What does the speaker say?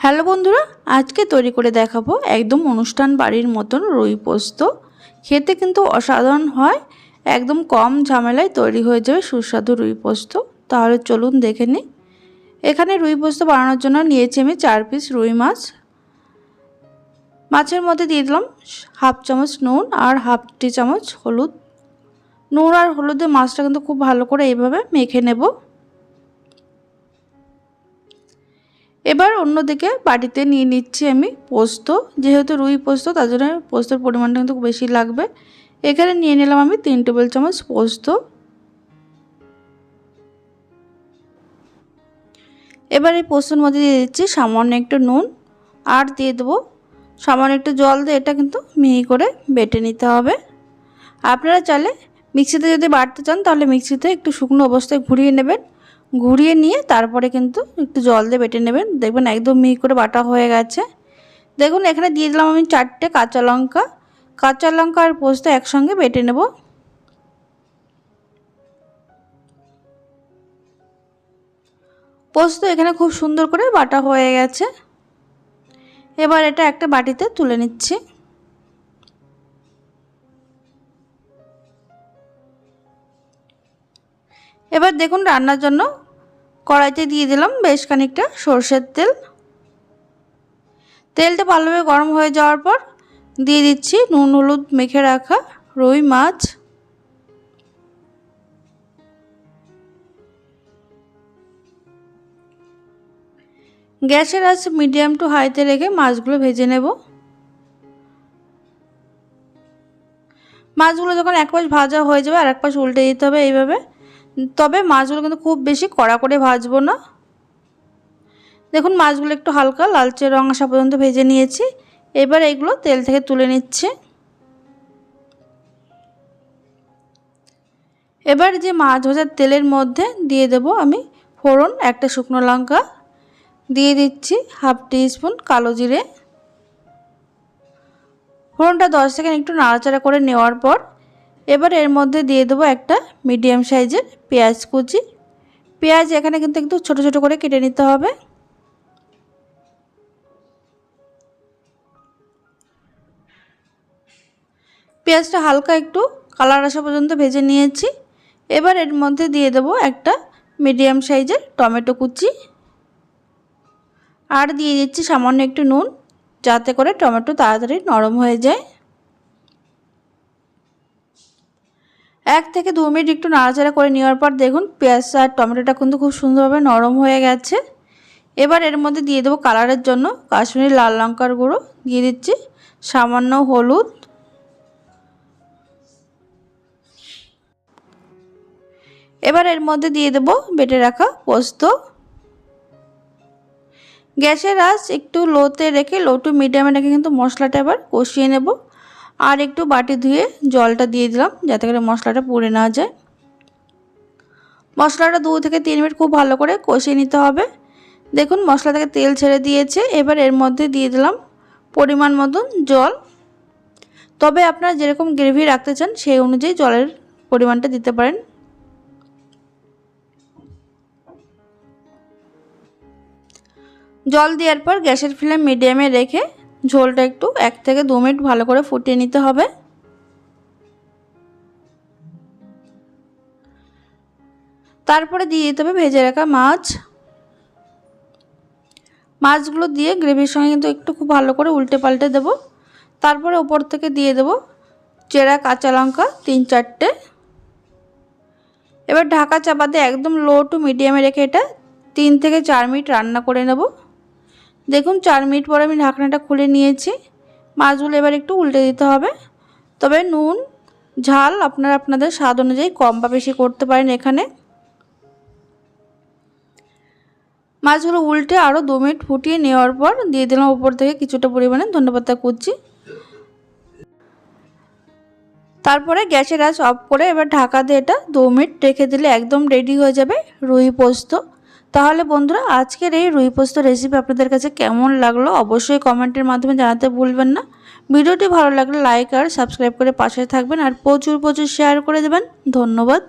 Hello বন্ধুরা, আজকে তৈরি করে দেখাবো একদম অনুষ্ঠান বাড়ির মতন রুই পোস্ত। খেতে কিন্তু অসাধারণ হয়, একদম কম ঝামেলায় তৈরি হয়ে যাবে সুস্বাদু রুই পোস্ত। তাহলে চলুন দেখে নিই। এখানে রুই পোস্ত বানানোর জন্য নিয়েছি আমি চার পিস রুই মাছ। মাছের মধ্যে দিয়ে দিলাম হাফ চামচ নুন আর হাফ টি চামচ হলুদ। নুন আর হলুদে মাছটা কিন্তু খুব ভালো করে এইভাবে মেখে নেব। এবার অন্যদিকে বাটিতে নিয়ে নিচ্ছি আমি পোস্ত। যেহেতু রুই পোস্ত, তার জন্য পোস্তর পরিমাণটা কিন্তু বেশি লাগবে। এখানে নিয়ে নিলাম আমি তিন টেবিল চামচ পোস্ত। এবার এই পোস্তর মধ্যে দিয়ে দিচ্ছি সামান্য একটু নুন আর দিয়ে দেবো। সামান্য একটু জল দিয়ে এটা কিন্তু মিহি করে বেটে নিতে হবে। আপনারা চাইলে মিক্সিতে যদি বাটতে চান, তাহলে মিক্সিতে একটু শুকনো অবস্থায় ঘুরিয়ে নেবেন। ঘুরিয়ে নিয়ে তারপরে কিন্তু একটু জল দিয়ে বেটে নেবেন। দেখবেন একদম মিহি করে বাটা হয়ে গেছে। দেখুন, এখানে দিয়ে দিলাম আমি চারটে কাঁচা লঙ্কা। কাঁচা লঙ্কা আর পোস্ত একসঙ্গে বেটে নেব। পোস্ত এখানে খুব সুন্দর করে বাটা হয়ে গেছে। এবার এটা একটা বাটিতে তুলে নিচ্ছি। এবার দেখুন, রান্নার জন্য কড়াইতে দিয়ে দিলাম বেশ খানিকটা সর্ষের তেল। তেলটা ভালোভাবে গরম হয়ে যাওয়ার পর দিয়ে দিচ্ছি নুন, হলুদ মেখে রাখা রুই মাছ। গ্যাসের আঁচ মিডিয়াম টু হাইতে রেখে মাছগুলো ভেজে নেব। মাছগুলো যখন এক পাশ ভাজা হয়ে যাবে আর এক পাশ উল্টে দিতে হবে এইভাবে। তবে মাছগুলো কিন্তু খুব বেশি কড়া করে ভাজবো না। দেখুন, মাছগুলো একটু হালকা লালচে রং আসা পর্যন্ত ভেজে নিয়েছি। এবার এগুলো তেল থেকে তুলে নিচ্ছে। এবার যে মাছ ভাজার তেলের মধ্যে দিয়ে দেব আমি ফোড়ন, একটা শুকনো লঙ্কা। দিয়ে দিচ্ছি হাফ স্পুন কালো জিরে। ফোড়নটা দশ সেকেন্ড একটু নাড়াচাড়া করে নেওয়ার পর এবার এর মধ্যে দিয়ে দেবো একটা মিডিয়াম সাইজের পেঁয়াজ কুচি। পেঁয়াজ এখানে কিন্তু একটু ছোটো ছোটো করে কেটে নিতে হবে। পেঁয়াজটা হালকা একটু কালার আসা পর্যন্ত ভেজে নিয়েছি। এবার এর মধ্যে দিয়ে দেবো একটা মিডিয়াম সাইজের টমেটো কুচি। আর দিয়ে দিচ্ছি সামান্য একটু নুন, যাতে করে টমেটো তাড়াতাড়ি নরম হয়ে যায়। এক থেকে দু মিনিট একটু নাড়াচাড়া করে নেওয়ার পর দেখুন পেঁয়াজ আর টমেটোটা কিন্তু খুব সুন্দরভাবে নরম হয়ে গেছে। এবার এর মধ্যে দিয়ে দেবো কালারের জন্য কাশ্মীরি লাল লঙ্কার গুঁড়ো, দিয়ে দিচ্ছি সামান্য হলুদ। এবার এর মধ্যে দিয়ে দেবো বেটে রাখা পোস্ত। গ্যাসের আঁচ একটু লোতে রেখে লো টু মিডিয়ামে রেখে কিন্তু মশলাটা এবার কষিয়ে নেব। আর একটু বাটি ধুয়ে জলটা দিয়ে দিলাম, যাতে করে মশলাটা পুড়ে না যায়। মশলাটা দু থেকে তিন মিনিট খুব ভালো করে কষিয়ে নিতে হবে। দেখুন, মশলা থেকে তেল ছেড়ে দিয়েছে। এবার এর মধ্যে দিয়ে দিলাম পরিমাণ মতন জল। তবে আপনারা যেরকম গ্রেভি রাখতে চান, সেই অনুযায়ী জলের পরিমাণটা দিতে পারেন। জল দেওয়ার পর গ্যাসের ফ্লেম মিডিয়ামে রেখে ঝোলটা একটু এক থেকে দু মিনিট ভালো করে ফুটিয়ে নিতে হবে। তারপরে দিয়ে দিতে হবে ভেজে রাখা মাছ। মাছগুলো দিয়ে গ্রেভির সঙ্গে কিন্তু একটু খুব ভালো করে উল্টে পাল্টে দেবো। তারপরে ওপর থেকে দিয়ে দেবো চেরা কাঁচা লঙ্কা তিন চারটে। এবার ঢাকা চাপাতে একদম লো টু মিডিয়ামে রেখে এটা তিন থেকে চার মিনিট রান্না করে নেব। দেখুন, চার মিনিট পরে আমি ঢাকনাটা খুলে নিয়েছি। মাছগুলো এবার একটু উল্টে দিতে হবে। তবে নুন, ঝাল আপনারা আপনাদের স্বাদ অনুযায়ী কম বা বেশি করতে পারেন এখানে। মাছগুলো উল্টে আরও দু মিনিট ফুটিয়ে নেওয়ার পর দিয়ে দিলাম উপর থেকে কিছুটা পরিমাণে ধন্যবাদটা কুচি। তারপরে গ্যাসের আঁচ অফ করে এবার ঢাকা দিয়ে এটা দু মিনিট রেখে দিলে একদম রেডি হয়ে যাবে রুই পোস্ত। তাহলে বন্ধুরা, আজকের এই রুই পোস্ত রেসিপি আপনাদের কাছে কেমন লাগল অবশ্যই কমেন্টের মাধ্যমে জানাতে ভুলবেন না। ভিডিওটি ভালো লাগলে লাইক আর সাবস্ক্রাইব করে পাশে থাকবেন আর প্রচুর প্রচুর শেয়ার করে দেবেন। ধন্যবাদ।